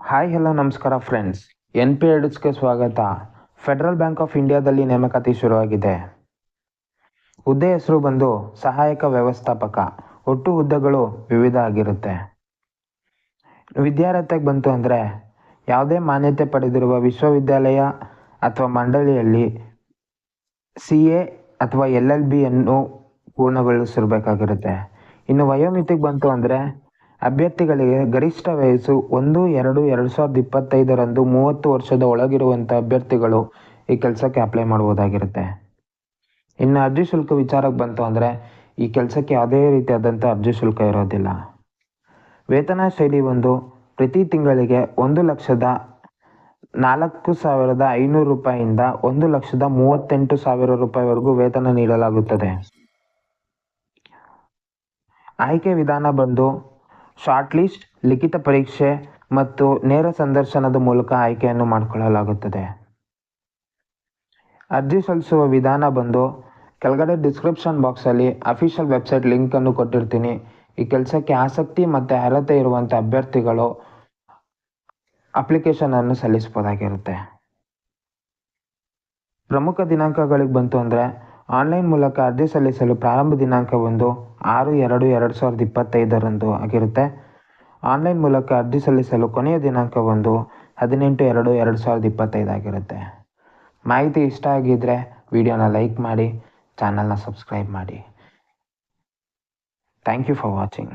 Hi hello ನಮಸ್ಕಾರ friends N P ಎಡ್ಸ್ಗೆ ಸ್ವಾಗತ. ಫೆಡರಲ್ ಬ್ಯಾಂಕ್ ಆಫ್ ಇಂಡಿಯಾದಲ್ಲಿ ನೇಮಕಾತಿ ಶುರುವಾಗಿದೆ. ಹುದ್ದೆ ಹೆಸರು ಬಂದು ಸಹಾಯಕ ವ್ಯವಸ್ಥಾಪಕ. ಒಟ್ಟು ಹುದ್ದೆಗಳು ವಿವಿಧ ಆಗಿರುತ್ತೆ. ವಿದ್ಯಾರ್ಹತೆಗೆ ಬಂತು ಅಂದರೆ ಯಾವುದೇ ಮಾನ್ಯತೆ ಪಡೆದಿರುವ ವಿಶ್ವವಿದ್ಯಾಲಯ ಅಥವಾ ಮಂಡಳಿಯಲ್ಲಿ ಸಿ ಎ ಅಥವಾ ಎಲ್ ಎಲ್ ಬಿಯನ್ನು ಪೂರ್ಣಗೊಳಿಸಿರಬೇಕಾಗಿರುತ್ತೆ. ಇನ್ನು ವಯೋಮಿತಿಗೆ ಬಂತು ಅಂದರೆ ಅಭ್ಯರ್ಥಿಗಳಿಗೆ ಗರಿಷ್ಠ ವಯಸ್ಸು ಒಂದು, ಎರಡು ಎರಡು ಸಾವಿರದ ಇಪ್ಪತ್ತೈದರಂದು ಮೂವತ್ತು ವರ್ಷದ ಒಳಗಿರುವಂಥ ಅಭ್ಯರ್ಥಿಗಳು ಈ ಕೆಲಸಕ್ಕೆ ಅಪ್ಲೈ ಮಾಡ್ಬೋದಾಗಿರುತ್ತೆ. ಇನ್ನು ಅರ್ಜಿ ಶುಲ್ಕ ವಿಚಾರಕ್ಕೆ ಬಂತು ಅಂದರೆ ಈ ಕೆಲಸಕ್ಕೆ ಯಾವುದೇ ರೀತಿಯಾದಂಥ ಅರ್ಜಿ ಶುಲ್ಕ ಇರೋದಿಲ್ಲ. ವೇತನ ಶೈಲಿ ಒಂದು, ಪ್ರತಿ ತಿಂಗಳಿಗೆ ಒಂದು ಲಕ್ಷದ ನಾಲ್ಕು ಸಾವಿರದ ಐನೂರು ರೂಪಾಯಿಯಿಂದ ಒಂದು ಲಕ್ಷದ ಮೂವತ್ತೆಂಟು ಸಾವಿರ ರೂಪಾಯಿವರೆಗೂ ವೇತನ ನೀಡಲಾಗುತ್ತದೆ. ಆಯ್ಕೆ ವಿಧಾನ ಬಂದು ಶಾರ್ಟ್ ಲಿಸ್ಟ್ ಲಿಖಿತ ಪರೀಕ್ಷೆ ಮತ್ತು ನೇರ ಸಂದರ್ಶನದ ಮೂಲಕ ಆಯ್ಕೆಯನ್ನು ಮಾಡಿಕೊಳ್ಳಲಾಗುತ್ತದೆ. ಅರ್ಜಿ ಸಲ್ಲಿಸುವ ವಿಧಾನ ಬಂದು, ಕೆಳಗಡೆ ಡಿಸ್ಕ್ರಿಪ್ಷನ್ ಬಾಕ್ಸಲ್ಲಿ ಅಫಿಷಿಯಲ್ ವೆಬ್ಸೈಟ್ ಲಿಂಕನ್ನು ಕೊಟ್ಟಿರ್ತೀನಿ. ಈ ಕೆಲಸಕ್ಕೆ ಆಸಕ್ತಿ ಮತ್ತು ಅರ್ಹತೆ ಇರುವಂಥ ಅಭ್ಯರ್ಥಿಗಳು ಅಪ್ಲಿಕೇಶನನ್ನು ಸಲ್ಲಿಸ್ಬೋದಾಗಿರುತ್ತೆ ಪ್ರಮುಖ ದಿನಾಂಕಗಳಿಗೆ ಬಂತು ಅಂದರೆ ಆನ್ಲೈನ್ ಮೂಲಕ ಅರ್ಜಿ ಸಲ್ಲಿಸಲು ಪ್ರಾರಂಭ ದಿನಾಂಕ ಒಂದು ಆರು ಎರಡು ಎರಡು ಸಾವಿರದ ಇಪ್ಪತ್ತೈದರಂದು ಆಗಿರುತ್ತೆ. ಆನ್ಲೈನ್ ಮೂಲಕ ಅರ್ಜಿ ಸಲ್ಲಿಸಲು ಕೊನೆಯ ದಿನಾಂಕ ಒಂದು ಹದಿನೆಂಟು ಎರಡು ಎರಡು ಸಾವಿರದ ಇಪ್ಪತ್ತೈದಾಗಿರುತ್ತೆ ಮಾಹಿತಿ ಇಷ್ಟ ಆಗಿದ್ದರೆ ವಿಡಿಯೋನ ಲೈಕ್ ಮಾಡಿ, ಚಾನಲ್ನ ಸಬ್ಸ್ಕ್ರೈಬ್ ಮಾಡಿ. Thank you for watching.